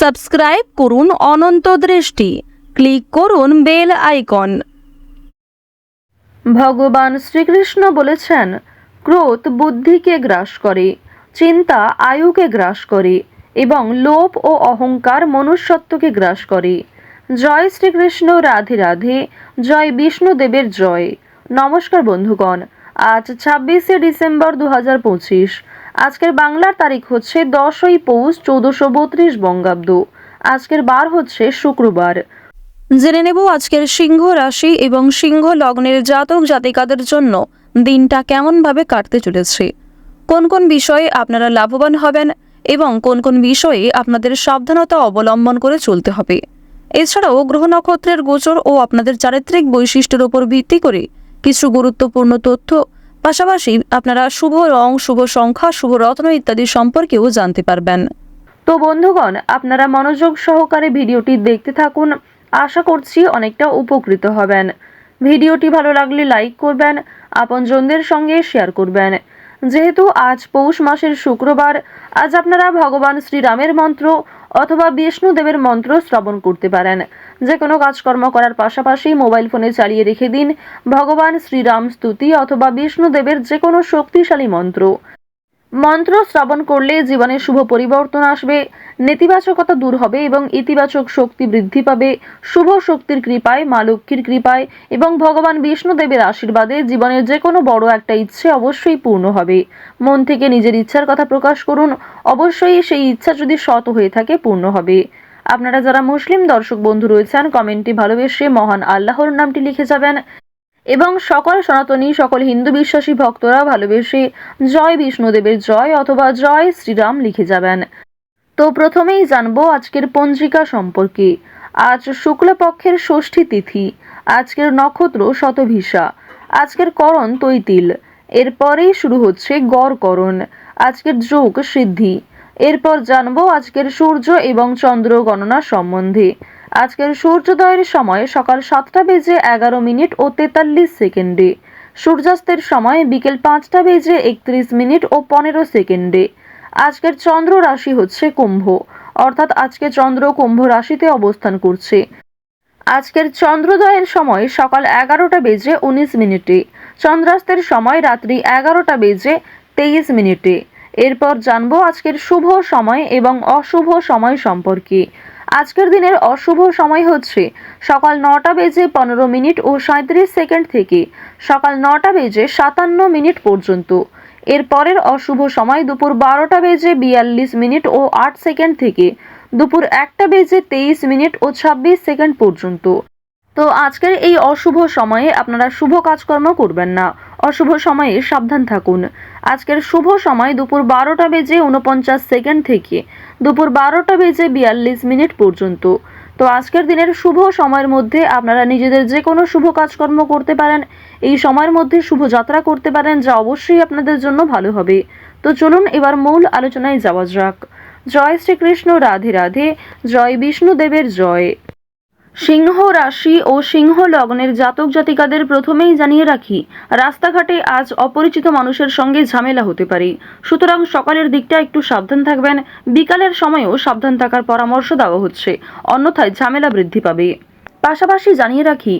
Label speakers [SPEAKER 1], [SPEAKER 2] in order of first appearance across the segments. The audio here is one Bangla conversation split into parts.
[SPEAKER 1] সাবস্ক্রাইব করুন অনন্ত দৃষ্টি। ক্লিক করুন বেল আইকন।
[SPEAKER 2] ভগবান শ্রীকৃষ্ণ বলেছেন, ক্রোধ বুদ্ধিকে গ্রাস করে, চিন্তা আয়ুকে গ্রাস করে এবং লোভ ও অহংকার মনুষ্যত্বকে গ্রাস করে। জয় শ্রীকৃষ্ণ, রাধে রাধে, জয় বিষ্ণুদেবের জয়। নমস্কার বন্ধুগণ, আজ ছাব্বিশে ডিসেম্বর দু হাজার পঁচিশ। আজকের বাংলার তারিখ হচ্ছে দশই পৌষ চৌদ্দশো বত্রিশ বঙ্গাব্দ। আজকের বার হচ্ছে শুক্রবার।
[SPEAKER 1] জেনে নেব আজকের সিংহ রাশি এবং সিংহ লগ্নের জাতক জাতিকাদের জন্য দিনটা কেমনভাবে কাটতে চলেছে। কোন কোন বিষয়ে আপনারা লাভবান হবেন এবং কোন কোন বিষয়ে আপনাদের সাবধানতা অবলম্বন করে চলতে হবে। এছাড়াও গ্রহ নক্ষত্রের গোচর ও আপনাদের চারিত্রিক বৈশিষ্ট্যের উপর ভিত্তি করে কিছু গুরুত্বপূর্ণ তথ্য পাশাপাশি আপনারা শুভ রং, শুভ সংখ্যা, শুভ রত্ন ইত্যাদি সম্পর্কেও জানতে পারবেন।
[SPEAKER 2] তো বন্ধুগণ, আপনারা মনোযোগ সহকারে ভিডিওটি দেখতে থাকুন। আশা করছি অনেকটা উপকৃত হবেন। ভিডিওটি ভালো লাগলে লাইক করবেন, আপনজনদের সঙ্গে শেয়ার করবেন। যেহেতু আজ পৌষ মাসের শুক্রবার, আজ আপনারা ভগবান শ্রীরামের মন্ত্র অথবা বিষ্ণুদেবের মন্ত্র শ্রবণ করতে পারেন। যে কোনো কাজকর্ম করার পাশাপাশি মোবাইল ফোনে চালিয়ে রেখে দিন। ভগবান শ্রীরাম স্তুতি অথবা বিষ্ণুদেবের যে কোনো শক্তিশালী মন্ত্র। মন্ত্র শ্রবণ করলে জীবনে শুভ পরিবর্তন আসবে, নেতিবাচকতা দূর হবে এবং ইতিবাচক শক্তি বৃদ্ধি পাবে। শুভ শক্তির কৃপায়, মা লক্ষ্মীর কৃপায় এবং ভগবান বিষ্ণুদেবের আশীর্বাদে জীবনের যে কোনো বড় একটা ইচ্ছে অবশ্যই পূর্ণ হবে। মন থেকে নিজের ইচ্ছার কথা প্রকাশ করুন, অবশ্যই সেই ইচ্ছা যদি সৎ হয়ে থাকে পূর্ণ হবে। আপনারা যারা মুসলিম দর্শক বন্ধু রয়েছেন, কমেন্টটি ভালোবেসে মহান আল্লাহর নামটি লিখে যাবেন। এবং সকল সনাতনী, সকল হিন্দু বিশ্বাসী ভক্তরা ভালোবেসে জয় বিষ্ণুদেবের জয় অথবা জয় শ্রীরাম লিখে যাবেন। তো প্রথমেই জানব আজকের পঞ্জিকা সম্পর্কে। আজ শুক্লপক্ষের ষষ্ঠী তিথি, আজকের নক্ষত্র শতভিসা, আজকের করণ তৈতিল, এরপরেই শুরু হচ্ছে গড়করণ, আজকের যোগ সিদ্ধি এরপর জানব আজকের সূর্য এবং চন্দ্র গণনা সম্বন্ধে। আজকের সূর্যোদয়ের সময় সকাল সাতটা বেজে এগারো মিনিট ও তেতাল্লিশ সেকেন্ডে। সূর্যাস্তের সময় বিকেল পাঁচটা বেজে একত্রিশ মিনিট ও পনেরো সেকেন্ডে। আজকের চন্দ্র রাশি হচ্ছে কুম্ভ, অর্থাৎ আজকে চন্দ্র কুম্ভ রাশিতে অবস্থান করছে। আজকের চন্দ্রোদয়ের সময় সকাল এগারোটা বেজে উনিশ মিনিটে, চন্দ্রাস্তের সময় রাত্রি এগারোটা বেজে তেইশ মিনিটে। এরপর জানব আজকের শুভ সময় এবং অশুভ সময় সম্পর্কে। আজকের দিনের অশুভ সময় হচ্ছে সকাল নটা বেজে পনেরো মিনিট ও সাঁত্রিশ সেকেন্ড থেকে সকাল নটা বেজে সাতান্ন মিনিট পর্যন্ত। এর পরের অশুভ সময় দুপুর বারোটা বেজে বিয়াল্লিশ মিনিট ও আট সেকেন্ড থেকে দুপুর একটা বেজে তেইশ মিনিট ও ছাব্বিশ সেকেন্ড পর্যন্ত। তো আজকের এই অশুভ সময়ে আপনারা শুভ কাজকর্ম করবেন না। অশুভ সময়ে সাবধান থাকুন। আজকের শুভ সময় দুপুর বারোটা বেজে উনপঞ্চাশ সেকেন্ড থেকে দুপুর বারোটা বেজে বিয়াল্লিশ মিনিট পর্যন্ত। তো আজকের দিনের শুভ সময়ের মধ্যে আপনারা নিজেদের যে কোনো শুভ কাজকর্ম করতে পারেন। এই সময়ের মধ্যে শুভ যাত্রা করতে পারেন, যা অবশ্যই আপনাদের জন্য ভালো হবে। তো চলুন এবার মূল আলোচনায় যাওয়া যাক। জয় শ্রীকৃষ্ণ, রাধে রাধে। জয় বিষ্ণুদেবের জয়। সিংহ রাশি ও সিংহ লগ্নের জাতক জাতিকাদের প্রথমেই জানিয়ে রাখি, রাস্তাঘাটে আজ অপরিচিত মানুষের সঙ্গে ঝামেলা হতে পারে। সুতরাং সকালের দিকটা একটু সাবধান থাকবেন, বিকালের সময়ও সাবধান থাকার পরামর্শ দেওয়া হচ্ছে, অন্যথায় ঝামেলা বৃদ্ধি পাবে। পাশাপাশি জানিয়ে রাখি,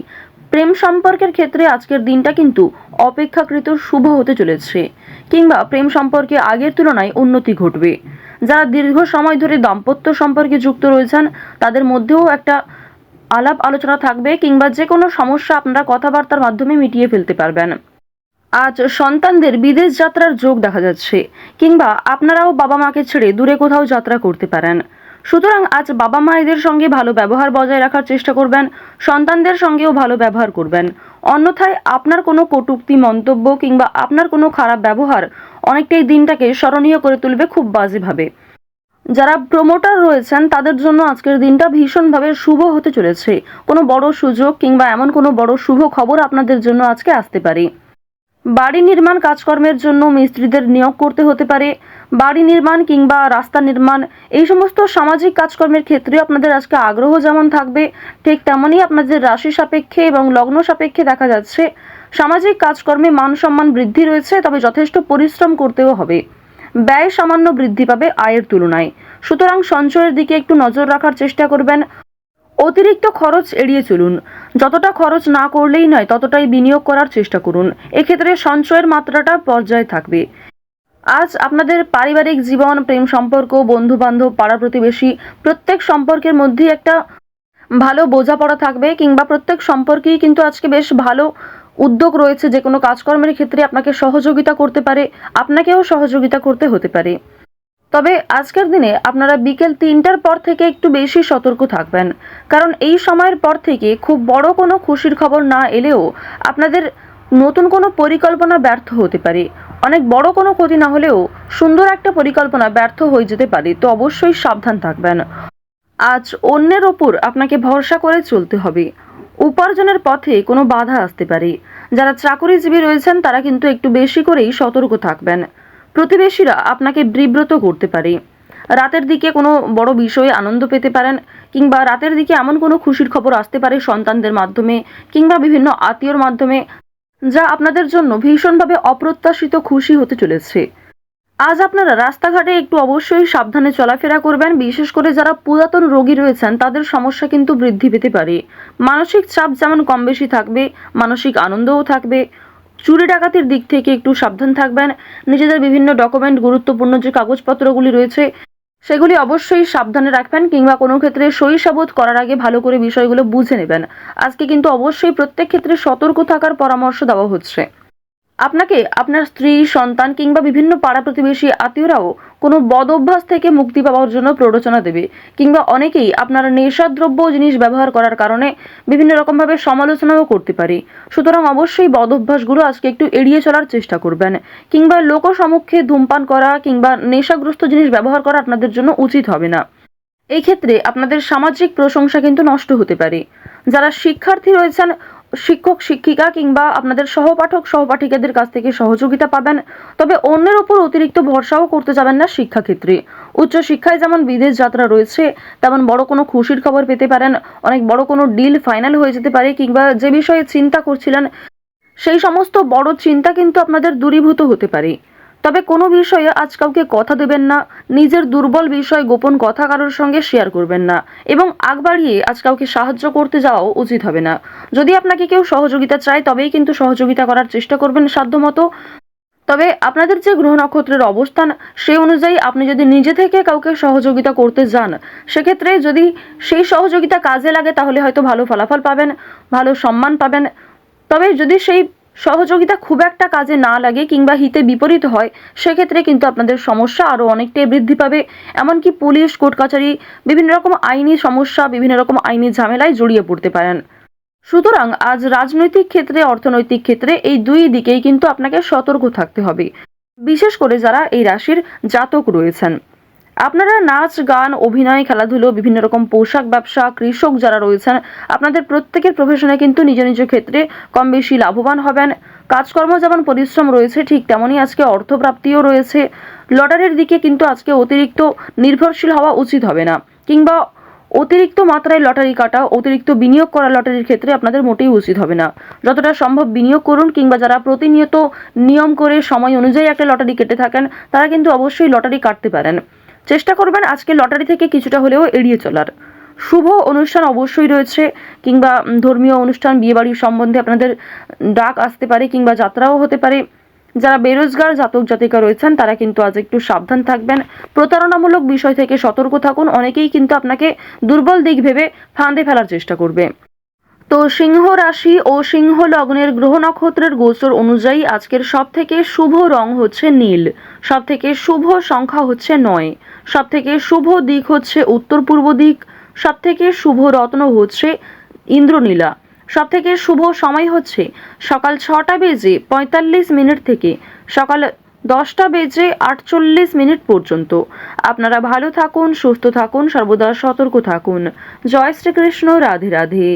[SPEAKER 2] প্রেম সম্পর্কের ক্ষেত্রে আজকের দিনটা কিন্তু অপেক্ষাকৃত শুভ হতে চলেছে, কিংবা প্রেম সম্পর্কে আগের তুলনায় উন্নতি ঘটবে। যারা দীর্ঘ সময় ধরে দাম্পত্য সম্পর্কে যুক্ত রয়েছেন, তাদের মধ্যেও একটা আলাপ আলোচনা থাকবে কিংবা যে কোনো সমস্যা আপনারা কথাবার্তার মাধ্যমে মিটিয়ে ফেলতে পারবেন। আজ সন্তানদের বিদেশ যাত্রার যোগ দেখা যাচ্ছে, কিংবা আপনারাও বাবা মাকে ছেড়ে দূরে কোথাও যাত্রা করতে পারেন। সুতরাং আজ বাবা মায়েদের সঙ্গে ভালো ব্যবহার বজায় রাখার চেষ্টা করবেন, সন্তানদের সঙ্গেও ভালো ব্যবহার করবেন। অন্যথায় আপনার কোনো কটুক্তি, মন্তব্য কিংবা আপনার কোনো খারাপ ব্যবহার অনেকটাই দিনটাকে স্মরণীয় করে তুলবে খুব বাজেভাবে। যারা প্রমোটার রয়েছেন, তাদের জন্য আজকের দিনটা ভীষণভাবে শুভ হতে চলেছে। কোনো বড় সুযোগ কিংবা এমন কোনো বড় শুভ খবর আপনাদের জন্য আজকে আসতে পারে। বাড়ি নির্মাণ কাজকর্মের জন্য মিস্ত্রিদের নিয়োগ করতে হতে পারে। বাড়ি নির্মাণ কিংবা রাস্তা নির্মাণ, এই সমস্ত সামাজিক কাজকর্মের ক্ষেত্রে আপনাদের আজকে আগ্রহ যেমন থাকবে, ঠিক তেমনই আপনাদের রাশি সাপেক্ষে এবং লগ্ন সাপেক্ষে দেখা যাচ্ছে। সামাজিক কাজকর্মে মান সম্মান বৃদ্ধি রয়েছে, তবে যথেষ্ট পরিশ্রম করতেও হবে। ব্যয় সামান্য বৃদ্ধি পাবে আয়ের তুলনায়। সুতরাং সঞ্চয়ের দিকে একটু নজর রাখার চেষ্টা করবেন। অতিরিক্ত খরচ এড়িয়ে চলুন। যতটা খরচ না করলেই নয়, ততটাই বিনিয়োগ করার চেষ্টা করুন। এক্ষেত্রে সঞ্চয়ের মাত্রাটা পর্যায়ে থাকবে। আজ আপনাদের পারিবারিক জীবন, প্রেম সম্পর্ক বন্ধু বান্ধব পাড়া প্রতিবেশী, প্রত্যেক সম্পর্কের মধ্যেই একটা ভালো বোঝাপড়া থাকবে, কিংবা প্রত্যেক সম্পর্কেই কিন্তু আজকে বেশ ভালো উদ্যোগ রয়েছে যে কোনো কাজকর্মের ক্ষেত্রে আপনাকে সহযোগিতা করতে পারে, আপনাকেও সহযোগিতা করতে হতে পারে। তবে আজকের দিনে আপনারা বিকেল তিনটার পর থেকে একটু বেশি সতর্ক থাকবেন, কারণ এই সময়ের পর থেকে খুব বড় কোনো খুশির খবর না এলেও আপনাদের নতুন কোনো পরিকল্পনা ব্যর্থ হতে পারে। অনেক বড় কোনো ক্ষতি না হলেও সুন্দর একটা পরিকল্পনা ব্যর্থ হয়ে যেতে পারে, তো অবশ্যই সাবধান থাকবেন। আজ অন্যের ওপর আপনাকে ভরসা করে চলতে হবে। উপার্জনের পথে কোনো বাধা আসতে পারে। যারা চাকরিজীবী রয়েছেন, তারা কিন্তু একটু বেশি করেই সতর্ক থাকবেন। প্রতিবেশীরা আপনাকে বিব্রত করতে পারে। রাতের দিকে কোনো বড় বিষয়ে আনন্দ পেতে পারেন, কিংবা রাতের দিকে এমন কোনো খুশির খবর আসতে পারে সন্তানদের মাধ্যমে, কিংবা বিভিন্ন আত্মীয়র মাধ্যমে, যা আপনাদের জন্য ভীষণভাবে অপ্রত্যাশিত খুশি হতে চলেছে। আজ আপনারা রাস্তাঘাটে একটু অবশ্যই সাবধানে চলাফেরা করবেন। বিশেষ করে যারা পুরাতন রোগী রয়েছেন, তাদের সমস্যা কিন্তু বৃদ্ধি পেতে পারে। মানসিক চাপ যেমন কম বেশি থাকবে, মানসিক আনন্দও থাকবে। চুরি ডাকাতির দিক থেকে একটু সাবধান থাকবেন। নিজেদের বিভিন্ন ডকুমেন্ট গুরুত্বপূর্ণ যে কাগজপত্রগুলি রয়েছে, সেগুলি অবশ্যই সাবধানে রাখবেন কিংবা কোনো ক্ষেত্রে সই সাবুত করার আগে ভালো করে বিষয়গুলো বুঝে নেবেন। আজকে কিন্তু অবশ্যই প্রত্যেক ক্ষেত্রে সতর্ক থাকার পরামর্শ দেওয়া হচ্ছে। আপনাকে আপনার স্ত্রী, সন্তান কিংবা বিভিন্ন পাড়া প্রতিবেশী আত্মীয়রাও কোনো বদ অভ্যাস থেকে মুক্তি পাওয়ার জন্য প্ররোচনা দেবে কিংবা অনেকেই আপনার নেশাদ্রব্য জিনিস ব্যবহার করার কারণে বিভিন্ন রকমভাবে সমালোচনাও করতে পারে। সুতরাং অবশ্যই বদ অভ্যাসগুলো আজকে একটু এড়িয়ে চলার চেষ্টা করবেন কিংবা লোক সম্মুখে ধূমপান করা কিংবা নেশাগ্রস্ত জিনিস ব্যবহার করা আপনাদের জন্য উচিত হবে না। এই ক্ষেত্রে আপনাদের সামাজিক প্রশংসা কিন্তু নষ্ট হতে পারে। যারা শিক্ষার্থী রয়েছেন শিক্ষক, শিক্ষিকা কিংবা আপনাদের সহপাঠক, সহপাঠিকাদের কাছ থেকে সহযোগিতা পাবেন। তবে অন্যের উপর অতিরিক্ত ভরসাও করতে যাবেন না শিক্ষাক্ষেত্রে। উচ্চশিক্ষায় যেমন বিদেশ যাত্রা রয়েছে, তেমন বড় কোনো খুশির খবর পেতে পারেন। অনেক বড় কোনো ডিল ফাইনাল হয়ে যেতে পারে কিংবা যে বিষয়ে চিন্তা করছিলেন, সেই সমস্ত বড় চিন্তা কিন্তু আপনাদের দূরীভূত হতে পারে। তবে কোনো বিষয়ে আজ কাউকে কথা দেবেন না, নিজের দুর্বল বিষয় গোপন কথা কারোর সঙ্গে শেয়ার করবেন না এবং আগ বাড়িয়ে আজ কাউকে সাহায্য করতে যাওয়াও উচিত হবে না। যদি আপনাকে কেউ সহযোগিতা চায়, তবেই কিন্তু সহযোগিতা করার চেষ্টা করবেন সাধ্যমতো। তবে আপনাদের যে গ্রহ নক্ষত্রের অবস্থান সেই অনুযায়ী আপনি যদি নিজে থেকে কাউকে সহযোগিতা করতে যান, সেক্ষেত্রে যদি সেই সহযোগিতা কাজে লাগে, তাহলে হয়তো ভালো ফলাফল পাবেন, ভালো সম্মান পাবেন। তবে যদি সেই সহযোগিতা খুব একটা কাজে না লাগে কিংবা হিতে বিপরীত হয়, সেক্ষেত্রে কিন্তু আপনাদের সমস্যা আরও অনেকটাই বৃদ্ধি পাবে। এমনকি পুলিশ, কোর্ট কাছারি বিভিন্ন রকম আইনি সমস্যা, বিভিন্ন রকম আইনি ঝামেলায় জড়িয়ে পড়তে পারেন। সুতরাং আজ রাজনৈতিক ক্ষেত্রে, অর্থনৈতিক ক্ষেত্রে এই দুই দিকেই কিন্তু আপনাকে সতর্ক থাকতে হবে। বিশেষ করে যারা এই রাশির জাতক রয়েছেন। আপনারা নাচ, গান, অভিনয়, খেলাধুলো, বিভিন্ন রকম পোশাক ব্যবসা, কৃষক যারা রয়েছেন, আপনাদের প্রত্যেকের প্রফেশনে কিন্তু নিজ নিজ ক্ষেত্রে কম বেশি লাভবান হবেন। কাজকর্ম যেমন পরিশ্রম রয়েছে, ঠিক তেমনই আজকে অর্থপ্রাপ্তিও রয়েছে। লটারির দিকে কিন্তু আজকে অতিরিক্ত নির্ভরশীল হওয়া উচিত হবে না। কিংবা অতিরিক্ত মাত্রায় লটারি কাটা, অতিরিক্ত বিনিয়োগ করা লটারির ক্ষেত্রে আপনাদের মোটেই উচিত হবে না। যতটা সম্ভব বিনিয়োগ করুন, কিংবা যারা প্রতিনিয়ত নিয়ম করে সময় অনুযায়ী একটা লটারি কেটে থাকেন, তারা কিন্তু অবশ্যই লটারি কাটতে পারেন। চেষ্টা করবেন আজকে লটারি থেকে কিছুটা হলেও এড়িয়ে চলার। শুভ অনুষ্ঠান অবশ্যই রয়েছে, কিংবা ধর্মীয় অনুষ্ঠান বিয়েবাড়ির সম্বন্ধে আপনাদের ডাক আসতে পারে, কিংবা যাত্রাও হতে পারে। যারা বেরোজগার, জাতক, জাতিকা রয়েছেন, তারা কিন্তু আজ একটু সাবধান থাকবেন। প্রতারণামূলক বিষয় থেকে সতর্ক থাকুন, অনেকেই কিন্তু আপনাকে দুর্বল দিক ভেবে ফাঁদে ফেলার চেষ্টা করবে। তো সিংহ রাশি ও সিংহ লগ্নের গ্রহ নক্ষত্রের গোচর অনুযায়ী আজকের সব থেকে শুভ রং হচ্ছে নীল সব থেকে শুভ সংখ্যা হচ্ছে নয় সব থেকে শুভ দিক হচ্ছে উত্তর পূর্ব দিক সব থেকে শুভ রত্ন হচ্ছে ইন্দ্রনীলা সব থেকে শুভ সময় হচ্ছে সকাল ছটা বেজে পঁয়তাল্লিশ মিনিট থেকে সকাল দশটা বেজে আটচল্লিশ মিনিট পর্যন্ত। আপনারা ভালো থাকুন, সুস্থ থাকুন, সর্বদা সতর্ক থাকুন। জয় শ্রীকৃষ্ণ, রাধে রাধে।